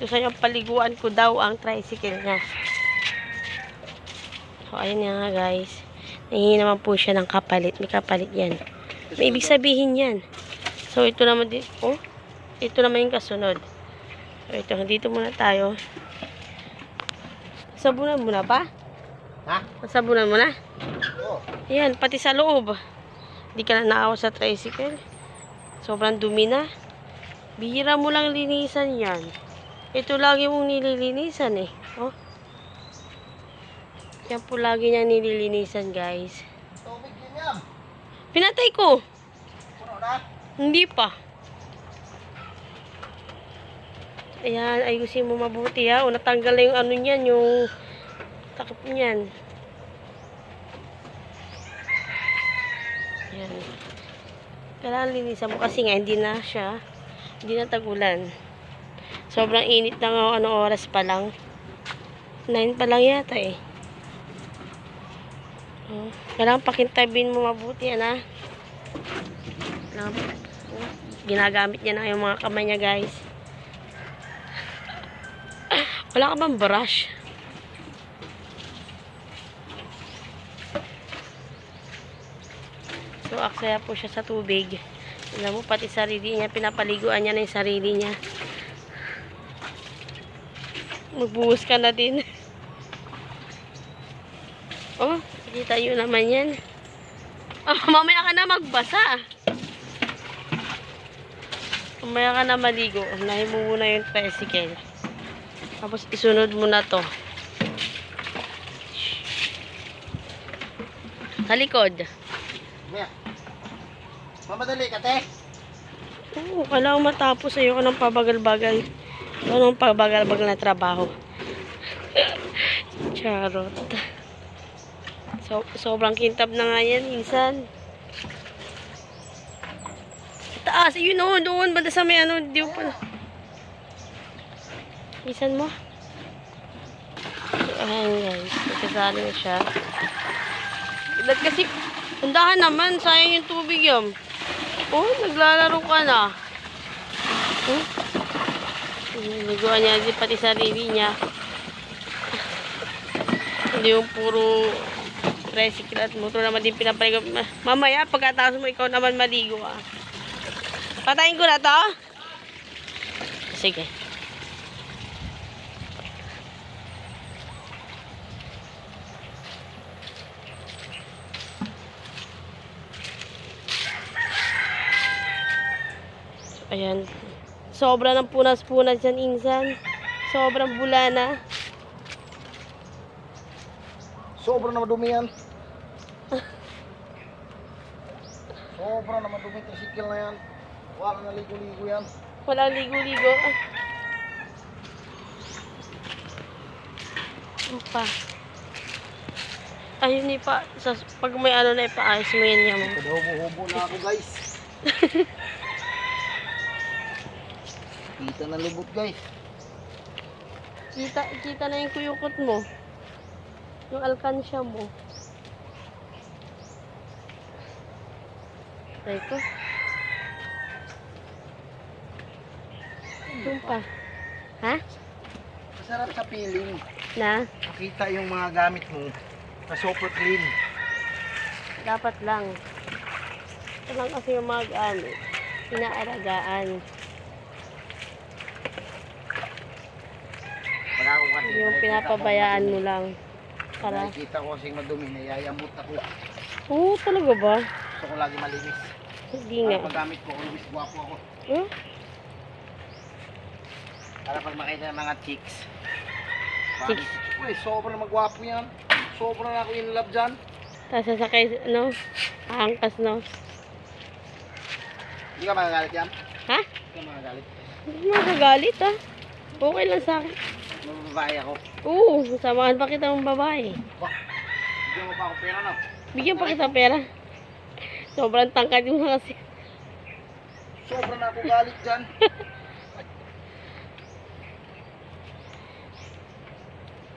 Sa yung paliguan ko daw ang tricycle niya. So, ayun nga guys. Nahingi naman po siya ng kapalit. May kapalit yan. May ibig sabihin yan. So, ito naman din. Oh, ito naman yung kasunod. So, ito. Dito muna tayo. Sabunan mo na pa? Ha? Sabunan mo na? Oo. Yan, pati sa loob. Hindi ka na naawa sa tricycle. Sobrang dumi na. Bihira mo lang linisan yan. Ito lagi mong nililinisan eh. Oh. Yan po lagi niya nililinisan guys. Pinatay ko. Hindi pa. Ayan, ayusin mo mabuti ha. O natanggal na yung ano niyan, yung takip niyan. Ayan. Kailangan linisan mo kasi nga hindi na siya, hindi na tagulan. Sobrang init na nga, ano oras pa lang. 9 pa lang yata eh. Oh, kailangan pakintabin mo mabuti yan ha. Kailangan Oh, ginagamit niya na yung mga kamay niya, guys. Wala ka bang brush? So, aksaya po siya sa tubig. Alam mo, pati sarili niya, pinapaliguan niya na yung sarili niya. Magbuhos ka na din. oh, kita yun naman yan. Ah, mamaya ka na magbasa. Mamaya ka na maligo. Unahin mo muna yung tricycle. Tapos isunod mo na to. Sa likod. Mamadali ka, te. Oo, kailangan matapos. Ayoko ng pabagal-bagal. Ayoko ng pabagal-bagal na trabaho. Charot. So, sobrang kintab na nga yan, minsan. Taas, yun o, doon, banda sa may ano, di mo pa. Minsan mo. Ayan guys, nagkasali na siya. Ba't kasi, undahan naman, sayang yung tubig yun. Oh, naglalaro ka na. Oh. Nagawa niya din pati sarili niya. Hindi yung puro tricycle at motor naman din pinapaligo. Ma- Mamaya, pagkatapos mo, ikaw naman maligo ah. Patayin ko na to? Sige. So, ayan. Sobra ng punas-punas yan, insan. Sobrang bula na. Sobra na madumi yan. Sobra na madumi sikil na yan. Wala na ligo-ligo yan. Walang ligo-ligo. Ano pa? Ayun ni pa. Sa, pag may ano na ipaayos mo yan yan. mo. Kadobo-hubo na ako, guys. Kita na lubot, guys. Kita, kita na yung kuyukot mo. Yung alkansya mo. Try ko. Doon pa. Ha? Masarap sa feeling. Na? Makita yung mga gamit mo na super clean. Dapat lang. Ito lang kasi yung mga gamit. Pinaaragaan. Pag ako kasi, Yung pinapabayaan mo lang. Para. Nakikita ko kasing madumi, nayayamot ako. Oo, talaga ba? Gusto ko lagi malinis. Hindi nga. Para pag gamit ko, always guwapo ako. Huh? Para pag makita ng mga chicks. Chicks. Uy, sobrang magwapo yan. Sobrang ako in love dyan. Tapos sasakay, ano? Aangkas, no? Hindi ka magagalit yan? Ha? Hindi ka magagalit. Hindi magagalit, ah. Okay lang sa akin. Mababae ako. Oo, samahan pa kita ng babae. Wah, bigyan mo pa ako pera no? Bigyan pa kita pera. Sobrang tangkad mo kasi. Sobrang na ako galit dyan.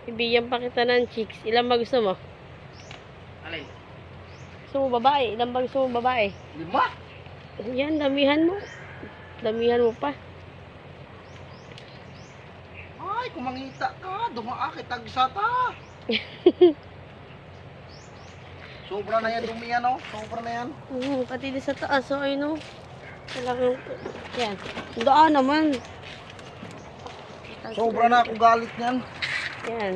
Ibigyan pa kita ng chicks. Ilan ba gusto mo? Alin? Gusto mo babae? Ilan ba gusto mo babae? Lima? Yan, damihan mo. Damihan mo pa. Ay, kumangita ka. Dumaakit tagsata. Sobra na yan, dumi yan, oh. Sobra na yan. Hmm, pati din sa taas, so ayun o. Talagang, yan. Daan naman. Sobra na ako galit niyan. Yan.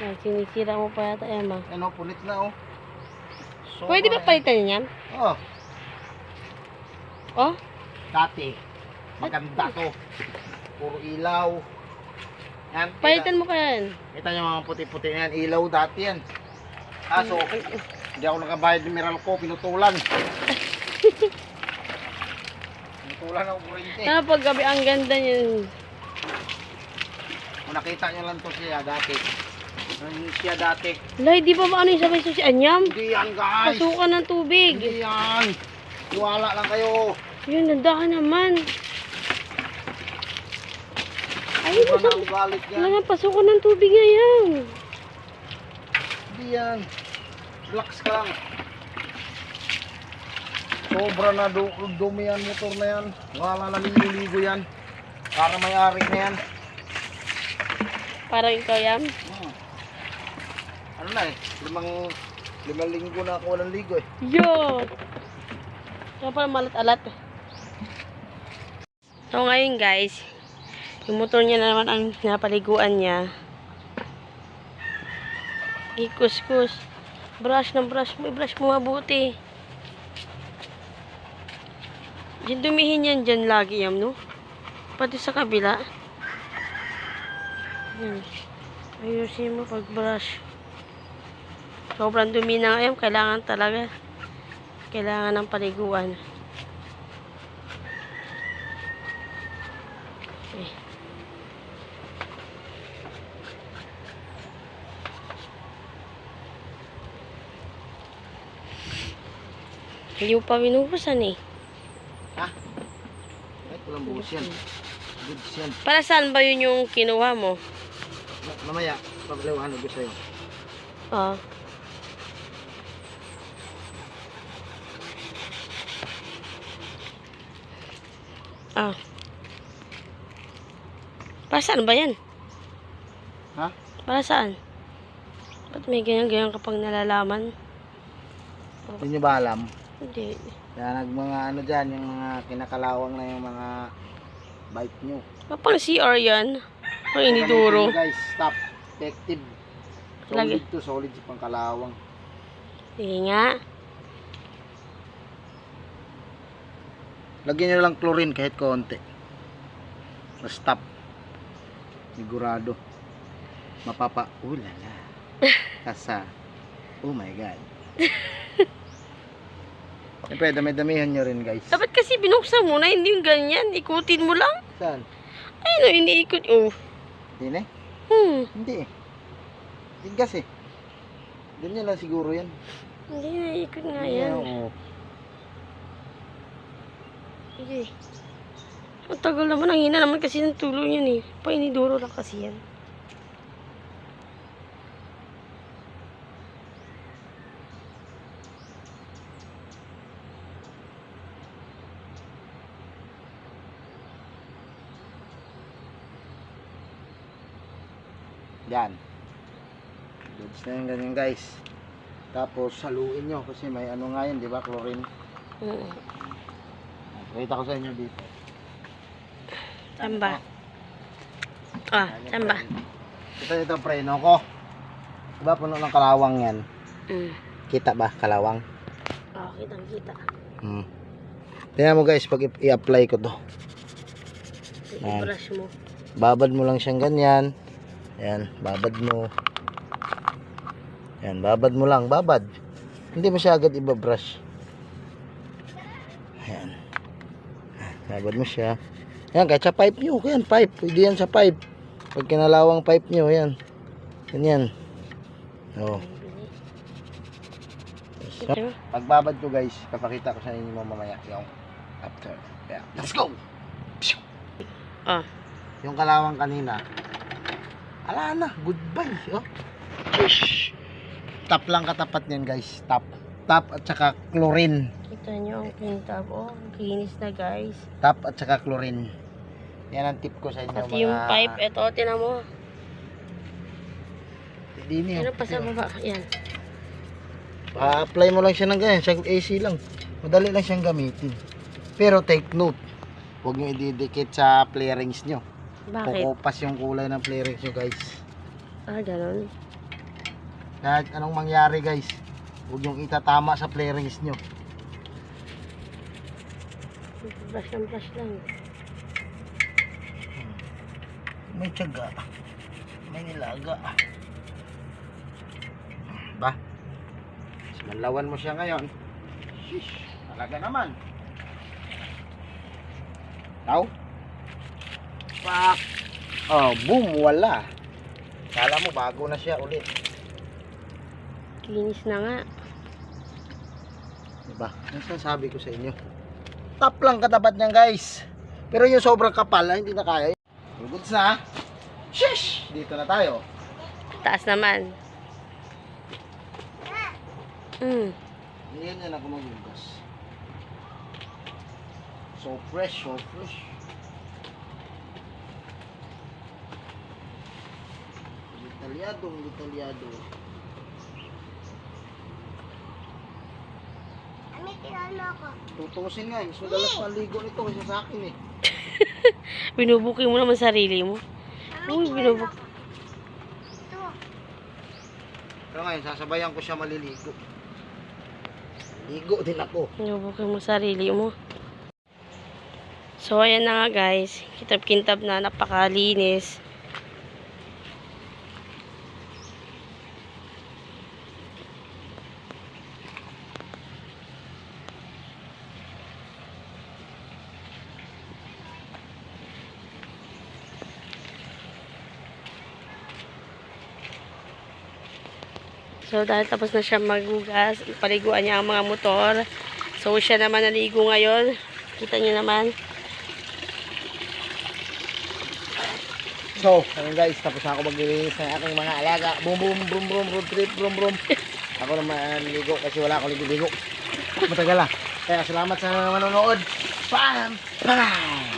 Yan, sinisira mo pa yata, Emma. Ano, punit na, oh. Sobra Pwede ba yan. palitan yan? Oh, Oh? dati. Maganda to. Puro ilaw. Yan, Palitan mo kaya yan. kita niyo mga puti-puti na yan. Ilaw dati yan. Kaso, hindi ako nakabayad ng Meralco, pinutulan. pinutulan ako kurente. Sana pag gabi, ang ganda niyan. Kung nakita niyo lang to siya dati. Yung siya dati. Lay, di ba ba ano yung sabay susi anyam? Hindi yan guys. Pasukan ng tubig. Hindi yan. Iwala lang kayo. Yun, nandahan naman. Ay, Sobra na ako galit Wala yan. nga, pasukan ng tubig nga yan. Hindi yan. Relax ka lang. Sobra na du dumi yan, motor na yan. Wala na ligo yan. Para may-ari na yan. Parang ikaw yan. Hmm. Ano na eh, limang, limang linggo na ako walang ligo eh. Yo! Kaya pala malat-alat. So ngayon guys, yung motor niya na naman ang napaliguan niya. Ikus-kus. Brush ng brush mo. I-brush mo mabuti. Diyan dumihin yan dyan lagi yan, no? Pati sa kabila. Ayusin mo pag brush. Sobrang dumi na ngayon. Kailangan talaga. Kailangan ng paliguan. Hindi mo pa binuhusan eh. Ha? Ay, walang buhos yan. Goods yan. Para saan ba yun yung kinuha mo? Ma- Mamaya, pagliwahan ko sa'yo. Ah. Ah. Para saan ba yan? Ha? Para saan? Ba't may ganyan-ganyan kapag nalalaman? Hindi nyo ba alam? Hindi. Kaya nag mga ano dyan, yung mga kinakalawang na yung mga bike nyo. Kapang CR yan. Ang iniduro. Guys, stop. Effective. Lagi. Solid to, solid sa pangkalawang. Sige nga. Lagyan nyo lang chlorine kahit konti. Sa stop. Sigurado. Mapapa, ulala. Kasa, oh my god. Siyempre, dami-damihan nyo rin guys. Dapat kasi binuksan mo na, hindi yung ganyan. Ikutin mo lang. Saan? Ay, no, iniikot. Oh. Hindi eh? Hmm. Hindi eh. Tigas eh. Ganyan lang siguro yan. Hindi, naiikot nga yan. Oo. Sige. Ang tagal naman. Ang hina naman kasi ng tulo yun eh. Painiduro lang kasi yan. Yan. Goods na yung ganyan guys. Tapos haluin nyo kasi may ano nga yun, di ba? Chlorine. Mm. Pakita ko sa inyo dito. Saan ba? Ah, Yan yung saan ba? preno. Ito ito preno ko. Diba puno ng kalawang yan? Mm. Kita ba? Kalawang? Oh, kitang kita. Hmm. Tingnan mo guys, pag i-apply ko to. I-brush mo. Babad mo lang siyang ganyan. Yan, babad mo. Yan, babad mo lang, babad. Hindi mo siya agad ibabrush. Yan. Babad mo siya. Yan, kahit sa pipe nyo. Yan, pipe. Pwede yan sa pipe. Pag kinalawang pipe nyo, yan. Ganyan. Oh. Ito. Pagbabad ko guys, papakita ko sa inyo mamaya yung after. Yeah. Let's go! Ah. Yung kalawang kanina, ala na, goodbye. Oh. Tap lang katapat niyan guys, tap. tap at saka chlorine. Kita nyo ang kintab. Oh, ang kinis na guys. Tap at saka chlorine. Yan ang tip ko sa inyo. Pati yung pipe, eto, tinan mo. Hindi niyo. Ano pa sa baba? Yan. Pa-apply mo lang siya ng ganyan. Siya AC lang. Madali lang siyang gamitin. Pero take note. Huwag nyo ididikit sa flarings nyo. Bakit? Kukupas yung kulay ng flarings nyo guys. Ah, ganun. Kahit anong mangyari guys. Huwag nyo itatama sa flarings nyo. Flash lang, flash lang. May tiyaga. May nilaga. Ba? Manlawan mo siya ngayon. Shish. Talaga naman. Tau? Pak. Oh, boom, wala. Kala mo bago na siya ulit. Kinis na nga. Diba? Ano sabi ko sa inyo? Top lang katapat niyan guys. Pero yung sobrang kapal, ah, hindi na kaya. Goods na. Shish! Dito na tayo. Taas naman. Mm. Hindi yan ako maghugas. So fresh, so fresh. Detalyado, detalyado. Tutusin nga, eh. mas madalas maligo nito kaysa sa akin eh. Binubuking mo naman sarili mo. Uy, binubuk. Pero ngayon, sasabayan ko siya maliligo. Ligo din ako. Binubuking mo sarili mo. So, ayan na nga guys. Kitab-kintab na napakalinis. So, dahil tapos na siya magugas, paliguan niya ang mga motor. So, siya naman naligo ngayon. Kita niyo naman. So, ayun guys, tapos ako maglilinis ng aking mga alaga. Boom, boom, boom, boom, road trip, boom, boom. Ako naman ligo kasi wala akong ligo-ligo. Matagal ah. Kaya salamat sa manonood. Pam! Pam!